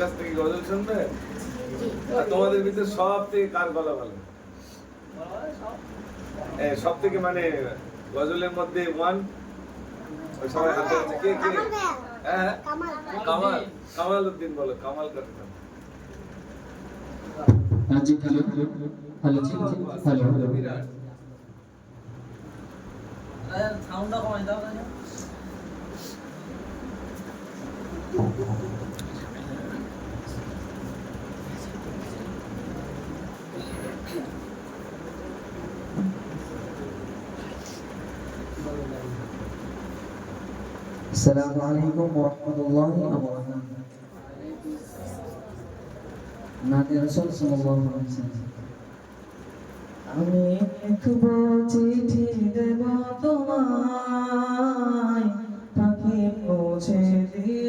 কাছ থেকে গজল শুনবে? আর তোমাদের ভিতরে সব থেকে কার গলা ভালো? সব থেকে মানে গজলের মধ্যে ওয়ান সবাই হাতে আছে। কে কে? কামাল হ্যাঁ, হ্যাঁ। কামাল উদ্দিন বলো কামাল কথা জি হ্যালো হ্যালো হ্যালো হ্যালো বিরাট। সাউন্ডটা কমাই দাও السلام عليكم ورحمة الله وبركاته নাতে রসুল সাল্লাল্লাহু আলাইহি ওয়াসাল্লাম আমি লিখব চিঠি দেব তোমায় পাখি পৌঁছে দিও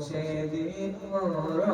সেদিন মোরা